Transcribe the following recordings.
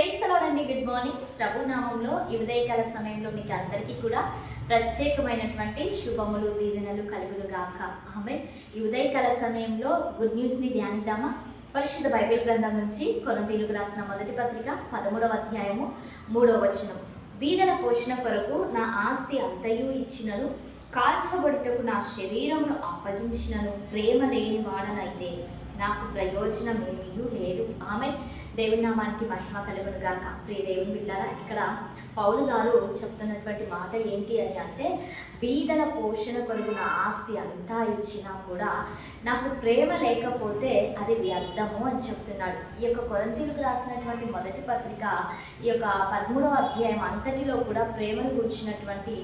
క్రైస్తలోనండి good morning ప్రభు నామంలో ఈ ఉదయకాల సమయంలో మీకు అందరికీ కూడా ప్రత్యేకమైనటువంటి శుభములు దీవెనలు కలుగులు గాక ఆమె ఈ ఉదయకాల సమయంలో గుడ్ న్యూస్ని ధ్యానిద్దామా? పరిశుద్ధ బైబిల్ గ్రంథం నుంచి కొరంతీలకు రాసిన మొదటి పత్రిక పదమూడవ అధ్యాయము మూడవ వచనం. బీదల పోషణ కొరకు నా ఆస్తి అంతయు ఇచ్చినను కాల్చబడుటకు నా శరీరమును అప్పగించినను ప్రేమ లేని వాడనైతే నాకు ప్రయోజనం ఏమీ లేదు. ఆమె దేవుని నామానికి మహిమ కలుగును గాక. ప్రియ దేవుని బిడ్డారా ఇక్కడ పౌలు గారు చెప్తున్నటువంటి మాట ఏంటి అని అంటే బీదల పోషణ కొరకున ఆస్తి అంతా ఇచ్చినా కూడా నాకు ప్రేమ లేకపోతే అది వ్యర్థము అని చెప్తున్నాడు. ఈ యొక్క కొరంతీలకు రాసినటువంటి మొదటి పత్రిక ఈ యొక్క పదమూడవ అధ్యాయం అంతటిలో కూడా ప్రేమను కూర్చున్నటువంటి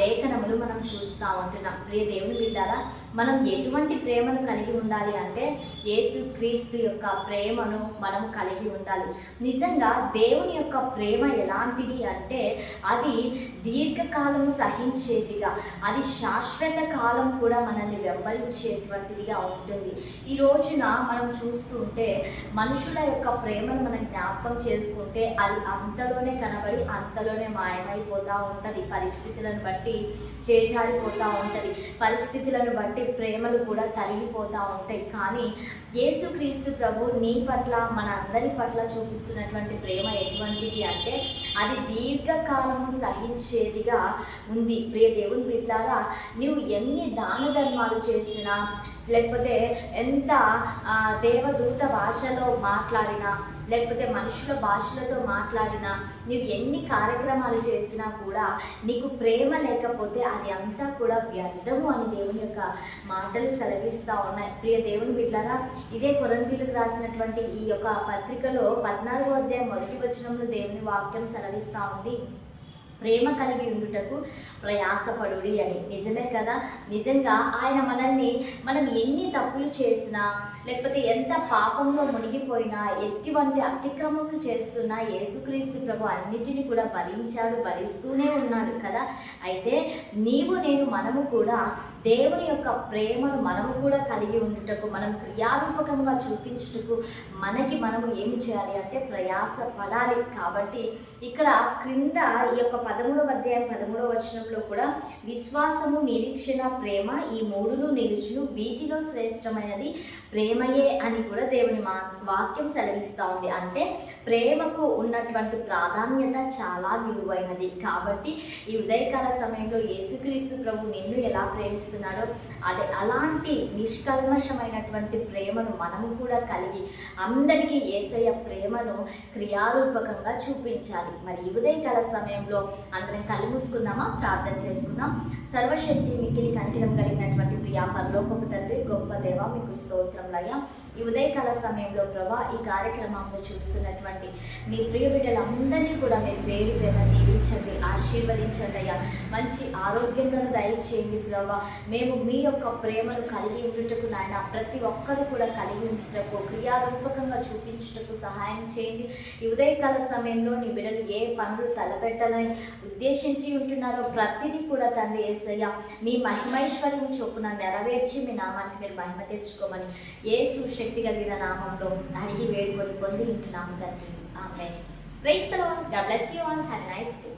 లేఖనములు మనం చూస్తూ ఉంటున్నాం. ప్రియ దేవుని బిడ్డారా మనం ఎటువంటి ప్రేమను కలిగి ఉండాలి అంటే యేసు క్రీస్తు యొక్క ప్రేమను మనం కలిగి కలిగి ఉండాలి. నిజంగా దేవుని యొక్క ప్రేమ ఎలాంటిది అంటే అది దీర్ఘకాలం సహించేదిగా అది శాశ్వత కాలం కూడా మనల్ని వెంబడించేటువంటిదిగా ఉంటుంది. ఈ రోజున మనం చూస్తుంటే మనుషుల యొక్క ప్రేమను మనం జ్ఞాపకం చేసుకుంటే అది అంతలోనే కనబడి అంతలోనే మాయమైపోతూ ఉంటుంది. పరిస్థితులను బట్టి చేజారిపోతూ ఉంటుంది. పరిస్థితులను బట్టి ప్రేమలు కూడా తరిగిపోతూ ఉంటాయి. కానీ యేసుక్రీస్తు ప్రభు నీ పట్ల మన అందరి పట్ల చూపిస్తున్నటువంటి ప్రేమ ఎటువంటిది అంటే అది దీర్ఘకాలము సహించేదిగా ఉంది. ప్రియ దేవుని బిడ్డారా నువ్వు ఎన్ని దాన ధర్మాలు చేసినా లేకపోతే ఎంత దేవదూత భాషలో మాట్లాడినా లేకపోతే మనుషుల భాషలతో మాట్లాడినా నువ్వు ఎన్ని కార్యక్రమాలు చేసినా కూడా నీకు ప్రేమ లేకపోతే అది అంతా కూడా వ్యర్థము అని దేవుని యొక్క మాటలు సెలవిస్తూ ఉన్నాయి. ప్రియ దేవుని బిడ్డారా ఇదే కొరంతీలకు రాసినటువంటి ఈ యొక్క పత్రికలో పద్నాలుగో అధ్యాయం మొదటి వచనంలో దేవుని వాక్యం సెలవిస్తూ ఉంది. ప్రేమ కలిగి ఉండుటకు ప్రయాసపడుడి అని. నిజమే కదా? నిజంగా ఆయన మనల్ని మనం ఎన్ని తప్పులు చేసినా లేకపోతే ఎంత పాపంలో మునిగిపోయినా ఎటువంటి అతిక్రమములు చేస్తున్నా యేసుక్రీస్తు ప్రభు అన్నిటిని కూడా భరించాడు భరిస్తూనే ఉన్నాడు కదా? అయితే నీవు నేను మనము కూడా దేవుని యొక్క ప్రేమను మనము కూడా కలిగి ఉండుటకు మనం క్రియారూపకంగా చూపించుటకు మనకి మనము ఏమి చేయాలి అంటే ప్రయాస పడాలి. కాబట్టి ఇక్కడ క్రింద ఈ యొక్క పదమూడవ అధ్యాయం పదమూడవ వచనంలో కూడా విశ్వాసము నిరీక్షణ ప్రేమ ఈ మూడును నిలుచును వీటిలో శ్రేష్టమైనది ప్రేమయే అని కూడా దేవుని మా వాక్యం సెలవిస్తూ ఉంది. అంటే ప్రేమకు ఉన్నటువంటి ప్రాధాన్యత చాలా విలువైనది. కాబట్టి ఈ ఉదయకాల సమయంలో యేసుక్రీస్తు ప్రభు నిన్ను ఎలా ప్రేమిస్తున్నాడో అదే అలాంటి నిష్కల్మషమైనటువంటి ప్రేమను మనము కూడా కలిగి అందరికీ ఏసయ్య ప్రేమను క్రియారూపకంగా చూపించాలి. మరి ఈ ఉదయకాల సమయంలో అందరం కళ్ళు మూసుకుందామా ప్రార్థన చేసుకుందాం. సర్వశక్తి మిక్కిలి కనికిరం కలిగినటువంటి ప్రియా పరలోకపు తండ్రి గొప్ప దేవ మీకు స్తోత్రంలయ్యా ఈ ఉదయకాల సమయంలో ప్రభా ఈ కార్యక్రమంలో చూస్తున్నటువంటి మీ ప్రియ బిడ్డలందరినీ కూడా మీరు వేరు వేద దీవించండి ఆశీర్వదించండి అయ్యా. మంచి ఆరోగ్యంలో దయచేయండి ప్రభా. మేము మీ యొక్క ప్రేమను కలిగి ఉండుటకు నాయన ప్రతి ఒక్కరు కూడా కలిగి ఉండుటకు క్రియారూపకంగా చూపించుటకు సహాయం చేయండి. ఈ ఉదయకాల సమయంలో నీ బిడ్డలు ఏ పనులు తలపెట్టాలని ఉద్దేశించి ఉంటున్నారో ప్రతిదీ కూడా తండ్రి ఏసయ్య మీ మహిమైశ్వర్యం చొప్పున నెరవేర్చి మీ నామానికి మీరు మహిమ తెచ్చుకోమని ఏ సుశక్తి కలిగిన నామంలో అడిగి వేడుకొని పొంది ఉంటున్నాము తండ్రి. ఆమె ప్రైస్ తర్వాత bless bless you and have nice day.